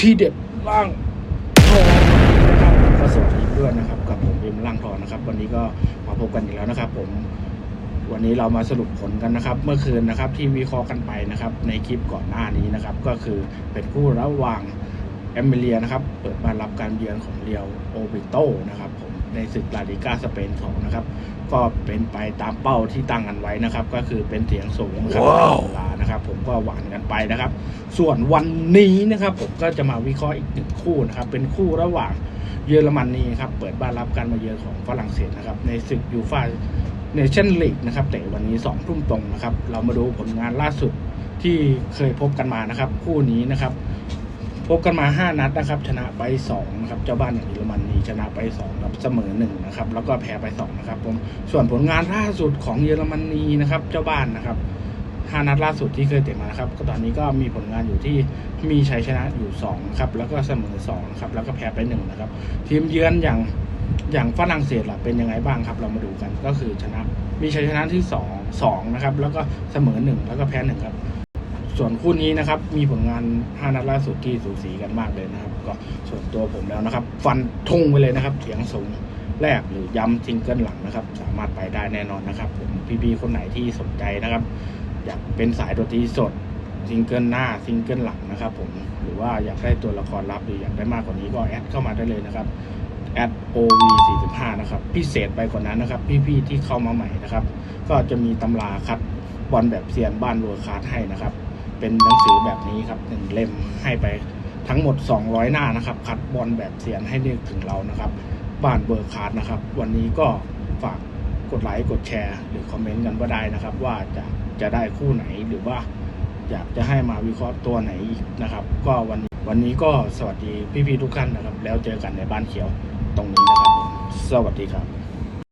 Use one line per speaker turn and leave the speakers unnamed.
ที่เด็ดล่างทองนะครับก็สวัสดีเพื่อนนะครับ กับผมเอ็มล่างทองนะครับ วันนี้ก็มาพบกันอีกแล้วนะครับ ผม วันนี้เรามาสรุปผลกันนะครับ เมื่อคืนนะครับที่วิเคราะห์กันไปนะครับ ในคลิปก่อนหน้านี้นะครับ ก็คือเป็นคู่ระหว่างแอมเบเลียนะครับ เปิดบ้านรับการเยือนของเรียวโอบิโตนะครับผม ในศึกลาลิก้าสเปนของนะครับ ก็เป็นไปตามเป้าที่ตั้งกันไว้นะครับ ก็คือเป็นเสียงสูงนะครับ
ว้าว
เวลานะครับ ผมก็หวานกันไปนะครับ ส่วนวันนี้นะครับ ผมก็จะมาวิเคราะห์อีกหนึ่งคู่นะครับ เป็นคู่ระหว่างเยอรมนีครับเปิดบ้านรับการมาเยือนของฝรั่งเศสนะครับ ในศึกยูฟ่าเนชั่นลีกนะครับแต่วันนี้สองทุ่มตรงนะครับ เรามาดูผลงานล่าสุดที่เคยพบกันมานะครับ คู่นี้นะครับ พบกันมา 5 นัดนะครับ ชนะไป2นะครับเจ้าบ้านอย่างเยอรมนีชนะไป2ครับเสมอ1นะครับแล้วก็แพ้ไป2นะครับผมส่วนผลงานล่าสุดของเยอรมนีนะครับ เจ้าบ้านนะครับ5นัดล่าสุดที่เคยเตะมานะครับก็ตอนนี้ก็มีผลงานอยู่ที่มีชัยชนะอยู่2ครับแล้วก็เสมอ2ครับแล้วก็แพ้ไป1นะครับทีมเยือนอย่างอย่างฝรั่งเศสล่ะเป็นยังไงบ้างครับ เรามาดูกันก็คือชนะมีชัยชนะที่2 2นะครับแล้วก็เสมอ1แล้วก็แพ้1ครับ ส่วนคู่นี้นะครับมีผลงาน 5 นัดล่าสุดที่สูสีกันมากเลยนะครับ ก็ส่วนตัวผมแล้วนะครับ ฟันทงไปเลยนะครับ เสียงสูงแรกหรือย้ำซิงเกิลหลังนะครับ สามารถไปได้แน่นอนนะครับ ผมพี่ๆคนไหนที่สนใจนะครับ อยากเป็นสายดนตรีสดซิงเกิลหน้าซิงเกิลหลังนะครับ ผมหรือว่าอยากได้ตัวละครลับหรืออยากได้มากกว่านี้ก็แอดเข้ามาได้เลยนะครับแอด OV 45 นะครับพิเศษไปกว่านั้นนะครับ พี่ๆที่เข้ามาใหม่นะครับ ก็จะมีตำราคัดบอลแบบเซียนบ้านเวคาร์ดให้นะครับ เป็นหนังสือแบบนี้ครับหนึ่งเล่มให้ไปทั้งหมด 200 หน้านะครับคัดบอลแบบเซียนให้นึกถึงเรานะครับ บ้านเบอร์คาร์ดนะครับ วันนี้ก็ฝากกดไลค์กดแชร์ หรือคอมเมนต์กันว่าได้นะครับ ว่าจะจะได้คู่ไหนหรือว่าอยากจะให้มาวิเคราะห์ตัวไหนนะครับ ก็วันวันนี้ก็สวัสดีพี่ๆทุกท่านนะครับ แล้วเจอกันในบ้านเขียวตรงนี้นะครับ สวัสดีครับ